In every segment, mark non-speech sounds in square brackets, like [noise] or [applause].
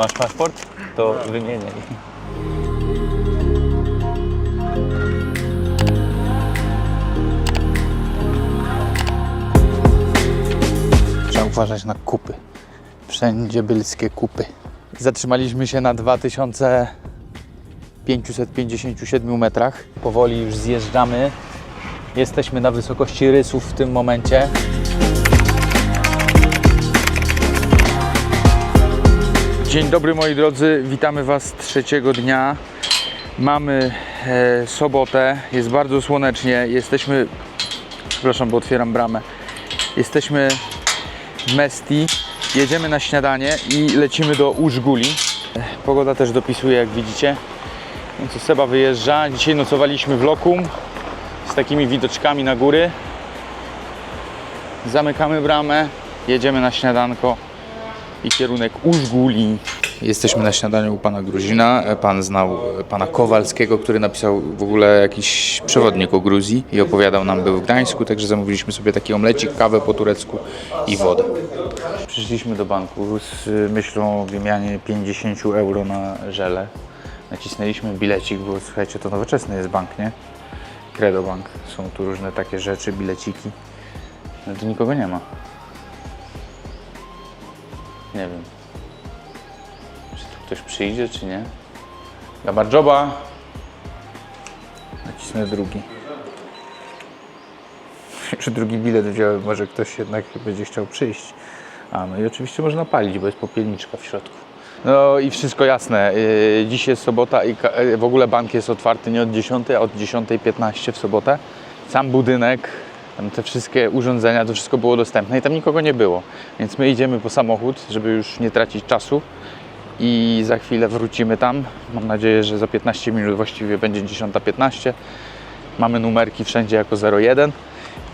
masz paszport? To wymieniaj. Trzeba uważać na kupy. Wszędzie bylskie kupy. Zatrzymaliśmy się na 2557 metrach. Powoli już zjeżdżamy. Jesteśmy na wysokości rysów w tym momencie. Dzień dobry moi drodzy, witamy Was trzeciego dnia. Mamy e, sobotę, jest bardzo słonecznie. Jesteśmy, przepraszam, bo otwieram bramę. Jesteśmy w Mesti, jedziemy na śniadanie i lecimy do Użguli. Pogoda też dopisuje, jak widzicie. No co Seba wyjeżdża. Dzisiaj nocowaliśmy w Lokum z takimi widoczkami na góry. Zamykamy bramę, jedziemy na śniadanko i kierunek Użguli. Jesteśmy na śniadaniu u pana Gruzina. Pan znał pana Kowalskiego, który napisał w ogóle jakiś przewodnik o Gruzji i opowiadał nam, był w Gdańsku, także zamówiliśmy sobie taki omlecik, kawę po turecku i wodę. Przyszliśmy do banku z myślą o wymianie 50 euro na żele. Nacisnęliśmy bilecik, bo słuchajcie, to nowoczesny jest bank, nie? Credo Bank. Są tu różne takie rzeczy, bileciki. Ale tu nikogo nie ma. Nie wiem. Czy tu ktoś przyjdzie, czy nie? Gamarjoba. Nacisnę drugi. [laughs] Czy drugi bilet wziąłem, może ktoś jednak będzie chciał przyjść. A, no i oczywiście można palić, bo jest popielniczka w środku. No i wszystko jasne. Yy, Dziś jest sobota i yy, w ogóle bank jest otwarty nie od 10, a od 10.15 w sobotę. Sam budynek, tam te wszystkie urządzenia, to wszystko było dostępne i tam nikogo nie było. Więc my idziemy po samochód, żeby już nie tracić czasu i za chwilę wrócimy tam. Mam nadzieję, że za 15 minut właściwie będzie 10.15. Mamy numerki wszędzie jako 01,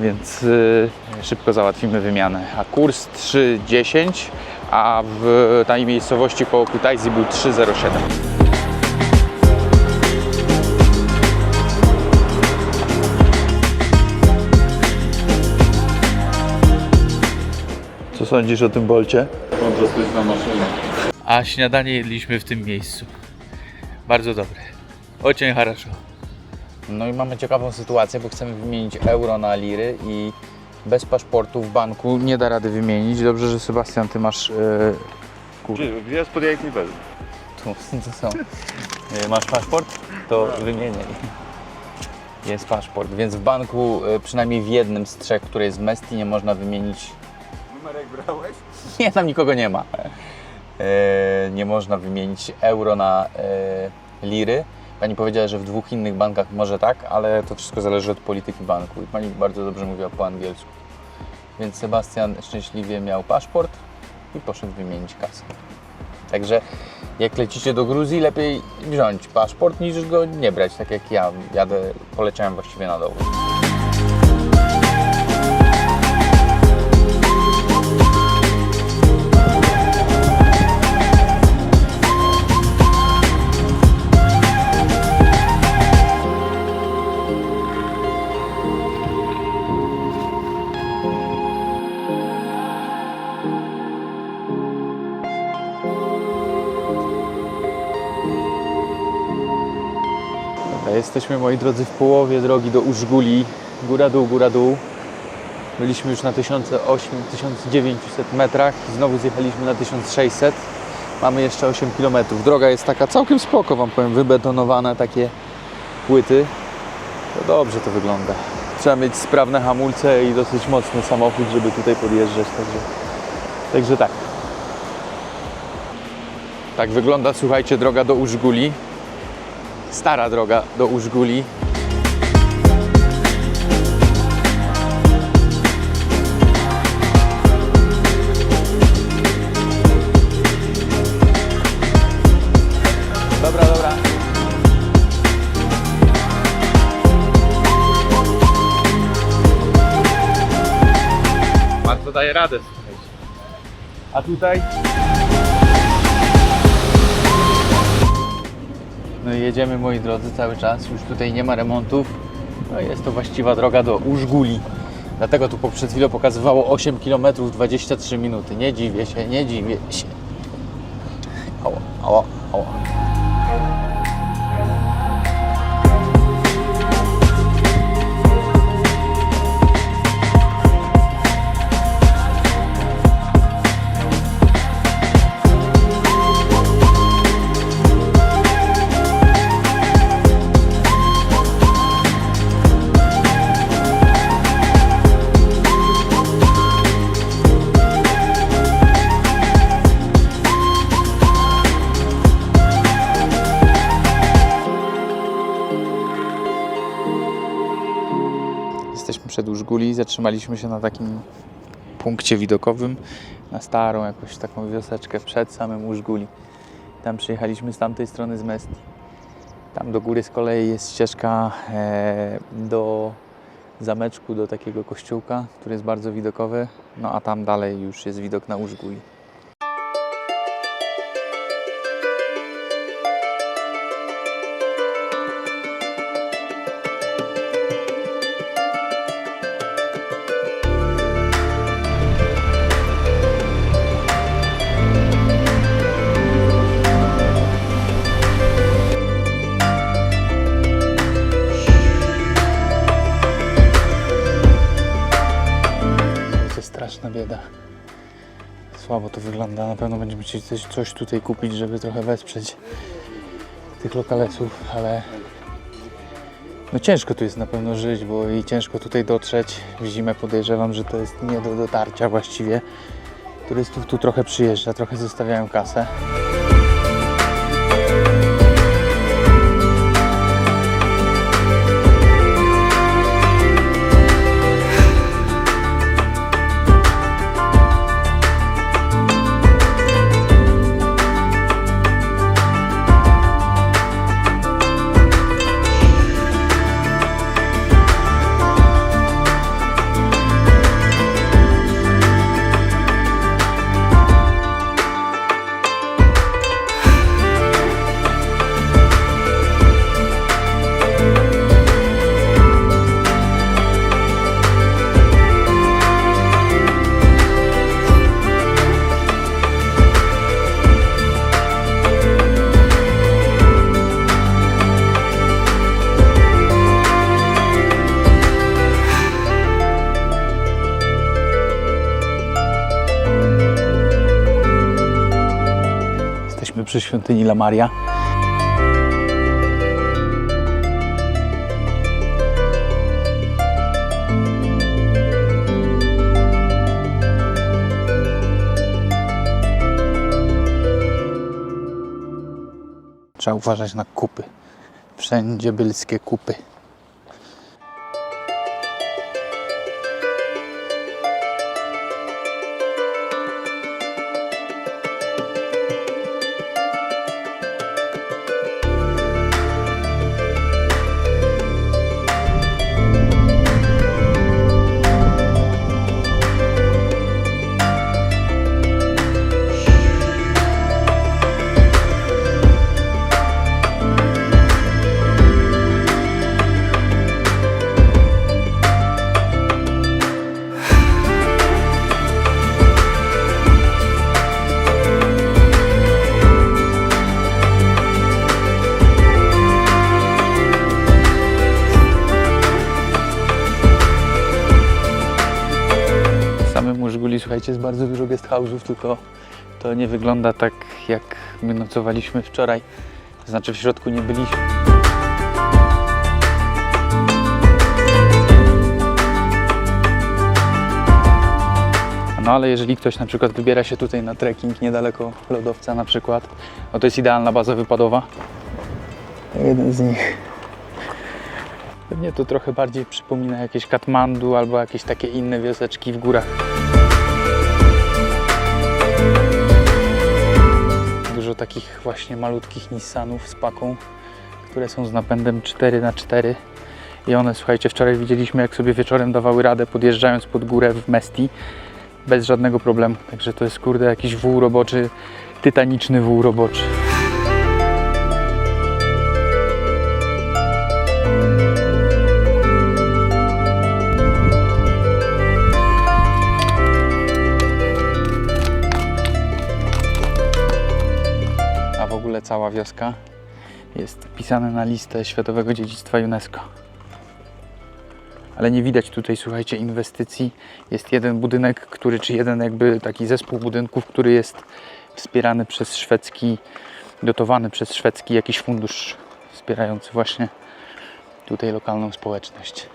więc y, szybko załatwimy wymianę. A kurs 3.10, a w tej miejscowości koło Kutaisi był 3.07. Co sądzisz o tym bolcie? Kontrastyczna maszyna. A śniadanie jedliśmy w tym miejscu. Bardzo dobre. Ocień haraszo. No i mamy ciekawą sytuację, bo chcemy wymienić euro na liry i bez paszportu w banku nie da rady wymienić. Dobrze, że Sebastian, ty masz... Yy, kur... Gdzie, jest pod jajkiem bez? Tu, [laughs] to są. Yy, Masz paszport? To wymieniaj. Jest paszport, więc w banku, yy, przynajmniej w jednym z trzech, który jest w Mesti, nie można wymienić Brałeś? [laughs] Nie, tam nikogo nie ma. E, nie można wymienić euro na e, liry. Pani powiedziała, że w dwóch innych bankach może tak, ale to wszystko zależy od polityki banku. I pani bardzo dobrze mówiła po angielsku. Więc Sebastian szczęśliwie miał paszport i poszedł wymienić kasę. Także jak lecicie do Gruzji, lepiej wziąć paszport niż go nie brać, tak jak ja jadę, poleciałem właściwie na dół. Jesteśmy, moi drodzy, w połowie drogi do Użguli. Góra, dół, góra, dół. Byliśmy już na 1800, 1900 metrach i znowu zjechaliśmy na 1600. Mamy jeszcze 8 km. Droga jest taka całkiem spoko, Wam powiem, wybetonowane takie płyty. To dobrze to wygląda. Trzeba mieć sprawne hamulce i dosyć mocny samochód, żeby tutaj podjeżdżać. Także, także tak. Tak wygląda, słuchajcie, droga do Użguli stara droga do Użguli. Dobra, dobra. Bardzo daje radę. A tutaj? Jedziemy moi drodzy cały czas, już tutaj nie ma remontów. No jest to właściwa droga do Użguli. Dlatego tu przed chwilą pokazywało 8 km 23 minuty. Nie dziwię się, nie dziwię się. Ała. Ała, ała. Przed Użguli, zatrzymaliśmy się na takim punkcie widokowym, na starą jakąś taką wioseczkę przed samym Użguli. Tam przyjechaliśmy z tamtej strony z Mesti. Tam do góry z kolei jest ścieżka e, do zameczku, do takiego kościółka, który jest bardzo widokowy, no a tam dalej już jest widok na Użguli. Bieda. Słabo to wygląda. Na pewno będziemy chcieli coś, coś tutaj kupić, żeby trochę wesprzeć tych lokalesów, ale no ciężko tu jest na pewno żyć, bo i ciężko tutaj dotrzeć. W zimę podejrzewam, że to jest nie do dotarcia właściwie. Turystów tu trochę przyjeżdża, trochę zostawiają kasę. Przy świątyni La Maria. Trzeba uważać na kupy. Wszędzie bylskie kupy. Słuchajcie, jest bardzo dużo guest house'ów, tylko to nie wygląda tak, jak my nocowaliśmy wczoraj. To znaczy w środku nie byliśmy. No ale jeżeli ktoś na przykład wybiera się tutaj na trekking niedaleko lodowca na przykład, no to jest idealna baza wypadowa. Jeden z nich. Pewnie to trochę bardziej przypomina jakieś Katmandu albo jakieś takie inne wioseczki w górach. Takich właśnie malutkich Nissanów z paką, które są z napędem 4x4 i one, słuchajcie, wczoraj widzieliśmy jak sobie wieczorem dawały radę podjeżdżając pod górę w Mesti bez żadnego problemu. Także to jest kurde jakiś wół roboczy, tytaniczny wół roboczy. Cała wioska jest wpisana na listę Światowego Dziedzictwa UNESCO. Ale nie widać tutaj, słuchajcie, inwestycji. Jest jeden budynek, który, czy jeden jakby taki zespół budynków, który jest wspierany przez szwedzki, dotowany przez szwedzki jakiś fundusz wspierający właśnie tutaj lokalną społeczność.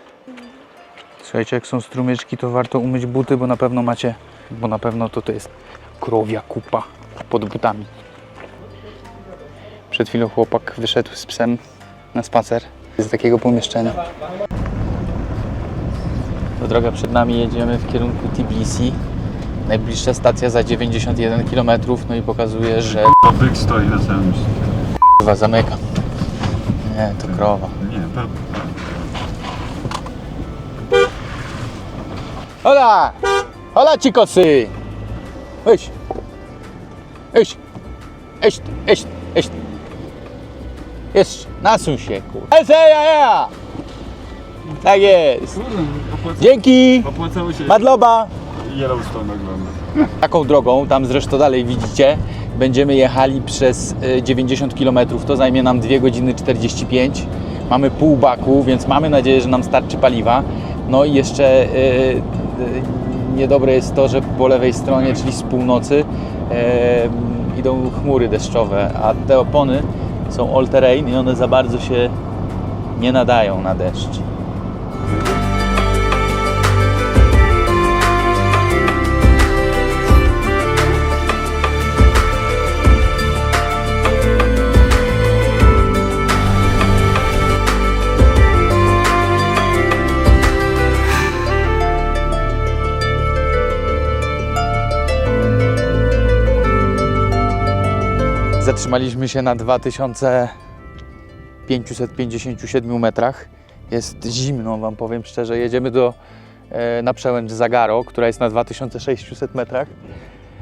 Słuchajcie, jak są strumyczki, to warto umyć buty, bo na pewno macie, bo na pewno to, to jest krowia kupa pod butami. Przed chwilą chłopak wyszedł z psem na spacer z takiego pomieszczenia. To droga przed nami, jedziemy w kierunku Tbilisi. Najbliższa stacja za 91 km, no i pokazuje, że Byk stoi na samym miejscu. chyba zamyka. Nie, to krowa. Nie, pe- Hola! Hola chicosy! Iść! Iść! Iść! Iść! Iść! Jest! Nasuń się, kur... Ese, ja! Tak jest! opłaca, Dzięki! opłacało się Madloba! Yellowstone oglądać. Taką drogą, tam zresztą dalej widzicie, będziemy jechali przez y, 90 km. To zajmie nam 2 godziny 45. Mamy pół baku, więc mamy nadzieję, że nam starczy paliwa. No i jeszcze y, y, niedobre jest to, że po lewej stronie, czyli z północy, y, idą chmury deszczowe, a te opony są all terrain i one za bardzo się nie nadają na deszcz. Zatrzymaliśmy się na 2557 metrach. Jest zimno, Wam powiem szczerze. Jedziemy do, e, na przełęcz Zagaro, która jest na 2600 metrach.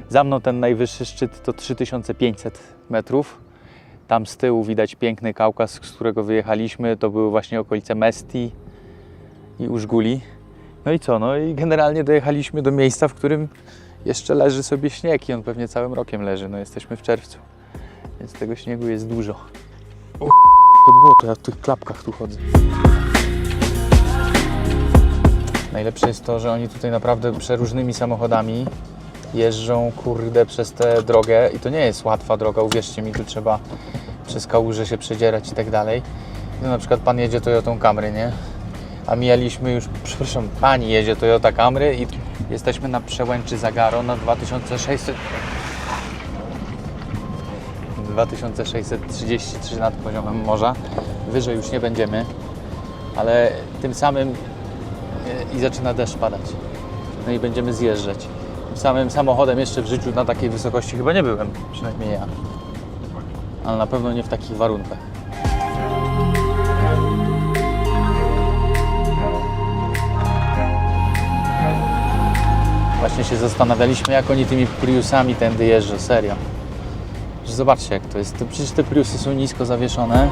Za mną ten najwyższy szczyt to 3500 metrów. Tam z tyłu widać piękny Kaukaz, z którego wyjechaliśmy. To były właśnie okolice Mesti i Użguli. No i co? No i generalnie dojechaliśmy do miejsca, w którym jeszcze leży sobie śnieg i on pewnie całym rokiem leży. No jesteśmy w czerwcu, więc tego śniegu jest dużo. O, to było to, ja w tych klapkach tu chodzę. Najlepsze jest to, że oni tutaj naprawdę przeróżnymi samochodami jeżdżą, kurde, przez tę drogę i to nie jest łatwa droga, uwierzcie mi, tu trzeba przez kałuże się przedzierać i tak dalej. No, na przykład pan jedzie Toyotą Camry, nie? A mijaliśmy już, [laughs] przepraszam, pani jedzie Toyota Camry i jesteśmy na przełęczy Zagaro na 2600 2633 nad poziomem morza. Wyżej już nie będziemy, ale tym samym e, i zaczyna deszcz padać. No i będziemy zjeżdżać. Tym samym samochodem jeszcze w życiu na takiej wysokości chyba nie byłem, przynajmniej ja. Ale na pewno nie w takich warunkach. Właśnie się zastanawialiśmy, jak oni tymi Priusami tędy jeżdżą, serio. Zobaczcie, jak to jest. Przecież te Priusy są nisko zawieszone.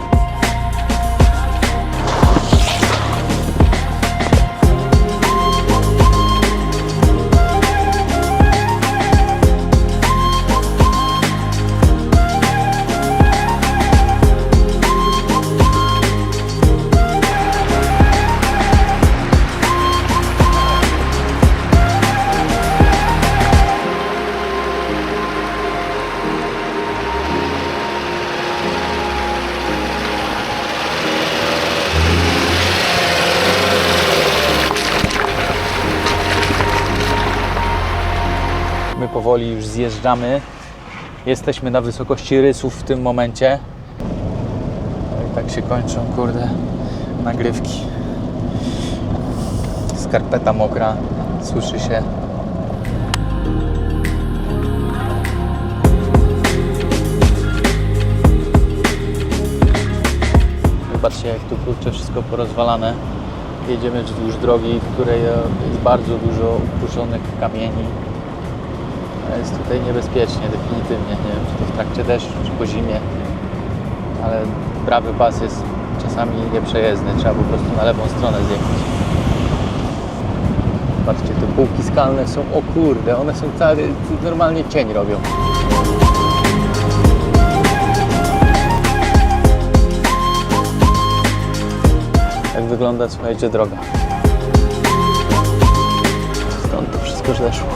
Powoli już zjeżdżamy. Jesteśmy na wysokości rysów w tym momencie. No i tak się kończą, kurde, nagrywki. Skarpeta mokra, suszy się. Zobaczcie, jak tu kurczę wszystko porozwalane. Jedziemy wzdłuż drogi, w której jest bardzo dużo ukruszonych kamieni jest tutaj niebezpiecznie, definitywnie. Nie wiem, czy to w trakcie deszczu, czy po zimie, ale prawy pas jest czasami nieprzejezdny. Trzeba po prostu na lewą stronę zjechać. Patrzcie, te półki skalne są, o kurde, one są całe, normalnie cień robią. Jak wygląda, słuchajcie, droga. Skąd to wszystko zeszło?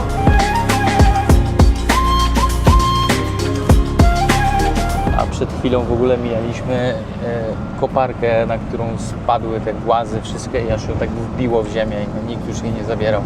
Przed chwilą w ogóle mijaliśmy e, koparkę, na którą spadły te głazy wszystkie i aż ją tak wbiło w ziemię i no, nikt już jej nie zabierał.